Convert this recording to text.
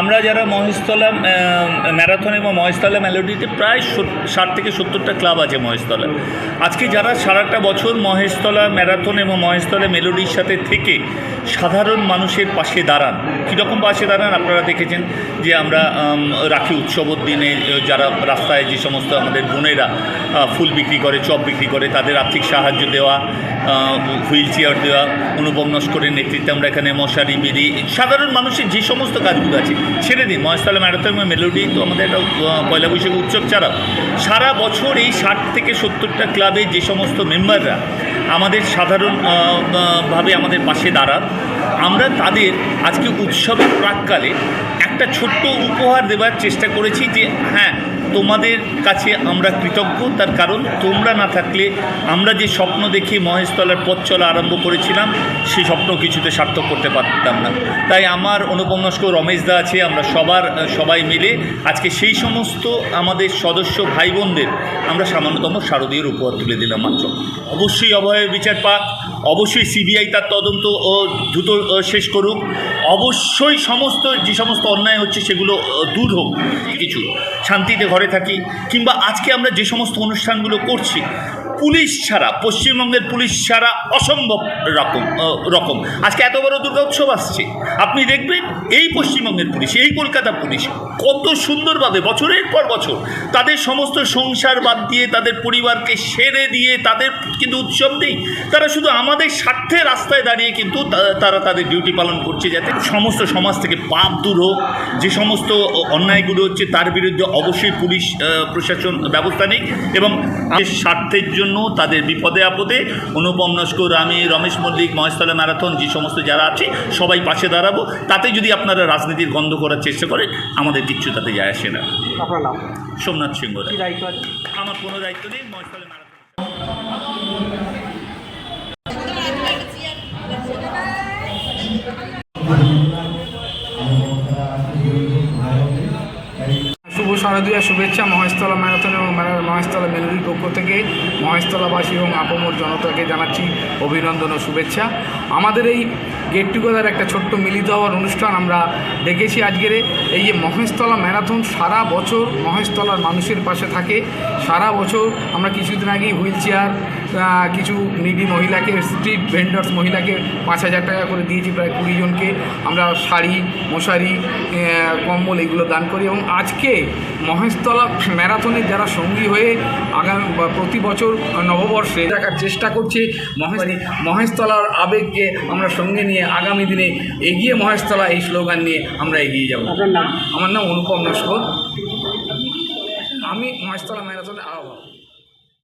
আমরা যারা মহেশতলা ম্যারাথন এবং মহেশতলা মেলোডিতে প্রায় ষাট থেকে সত্তরটা ক্লাব আছে মহেশতলা আজকে যারা সারাটা বছর মহেশতলা ম্যারাথন এবং মহেশতলা মেলোডির সাথে থেকে সাধারণ মানুষের পাশে দাঁড়ান, কীরকম পাশে দাঁড়ান আপনারা দেখেছেন যে আমরা রাখি উৎসবর দিনে যারা রাস্তায় যে সমস্ত আমাদের বোনেরা ফুল বিক্রি করে, চপ বিক্রি করে, তাদের আর্থিক সাহায্য দেওয়া হুইল চেয়ার দেওয়া, অনুপম নস্করের নেতৃত্বে আমরা এখানে মশারি বিড়ি সাধারণ মানুষের যে সমস্ত কাজগুলো আছে ছেড়ে দিন। মহেশতলা ম্যারাথন মেলোডি তো আমাদের একটা পয়লা বৈশাখ উৎসব ছাড়াও। সারা বছর এই ষাট থেকে সত্তরটা ক্লাবে যে সমস্ত মেম্বাররা আমাদের সাধারণ ভাবে আমাদের পাশে দাঁড়ান, আমরা তাদের আজকে উৎসবের প্রাককালে একটা ছোট্ট উপহার দেবার চেষ্টা করেছি যে হ্যাঁ তোমাদের কাছে আমরা কৃতজ্ঞ, তার কারণ তোমরা না থাকলে আমরা যে স্বপ্ন দেখে মহেশতলার পথ চলা আরম্ভ করেছিলাম সেই স্বপ্ন কিছুতে সার্থক করতে পারতাম না। তাই আমার অনুপম নস্কর রমেশ দা আছে, আমরা সবার সবাই মিলে আজকে সেই সমস্ত আমাদের সদস্য ভাই বোনদের আমরা সামান্যতম শারদীয় উপহার তুলে দিলাম মাত্র। অবশ্যই অভয়ের বিচার পাক। অবশ্যই সিবিআই তার তদন্ত দ্রুত শেষ করুক। অবশ্যই সমস্ত, যে সমস্ত অন্যায় হচ্ছে সেগুলো দূর হোক। কিছু শান্তিতে ঘরে থাকি, কিংবা আজকে আমরা যে সমস্ত অনুষ্ঠানগুলো করছি পুলিশ ছাড়া, পশ্চিমবঙ্গের পুলিশ ছাড়া অসম্ভব রকম রকম। আজকে এত বড় দুর্গা উৎসব আসছে। আপনি দেখবেন, এই পশ্চিমবঙ্গের পুলিশ, এই কলকাতা পুলিশ কত সুন্দরভাবে বছরের পর বছর তাদের সমস্ত সংসার বাদ দিয়ে, তাদের পরিবারকে সেরে দিয়ে, তাদের কিন্তু উৎসব নেই। তারা শুধু আমাদের স্বার্থে রাস্তায় দাঁড়িয়ে কিন্তু তারা তাদের ডিউটি পালন করছে যাতে সমস্ত সমাজ থেকে পাপ দূর হোক। যে সমস্ত অন্যায়গুলো হচ্ছে, তার বিরুদ্ধে অবশ্যই পুলিশ প্রশাসন ব্যবস্থা নেই এবং স্বার্থের জন্য তাদের বিপদে আপদে অনুপম নস্কর আমি রমেশ মল্লিক মহেশতলা ম্যারাথন যে সমস্ত যারা আছে সবাই পাশে দাঁড়াবো। তাতে যদি আপনারা রাজনীতির গন্ধ করার চেষ্টা করেন আমাদের কিচ্ছু তাতে যায় আসে না। আপনার নাম? সোমনাথ সিংহ আমার কোনো দায়িত্ব নেই মহেশতলা ম্যারাথন। শারদীয়া শুভেচ্ছা মহেশতলা ম্যারাথন এবং মহেশতলা মেলুরির পক্ষ থেকে মহেশতলাবাসী এবং আপমর জনতাকে জানাচ্ছি অভিনন্দন ও শুভেচ্ছা। আমাদের এই গেট টুগেদার একটা ছোট্ট মিলিত হওয়ার অনুষ্ঠান আমরা দেখেছি আজকের এই যে মহেশতলা ম্যারাথন সারা বছর মহেশতলার মানুষের পাশে থাকে। সারা বছর আমরা কিছুদিন আগেই হুইল চেয়ার কিছু নিডি মহিলাকে স্ট্রিট ভেন্ডার্স মহিলাকে পাঁচ হাজার টাকা করে দিয়েছি প্রায় কুড়ি জনকে। আমরা শাড়ি মশারি কম্বল এগুলো দান করি এবং আজকে মহেশতলা ম্যারাথনের যারা সঙ্গী হয়ে আগামী প্রতি বছর নববর্ষে দেখার চেষ্টা করছে মহেশ মহেশতলার আবেগকে আমরা সঙ্গে নিয়ে আগামী দিনে এগিয়ে মহেশতলা এই স্লোগান নিয়ে আমরা এগিয়ে যাব। আমার নাম অনুপম নস্কর আমি মহেশতলা ম্যারাথনের আহ্বায়ক।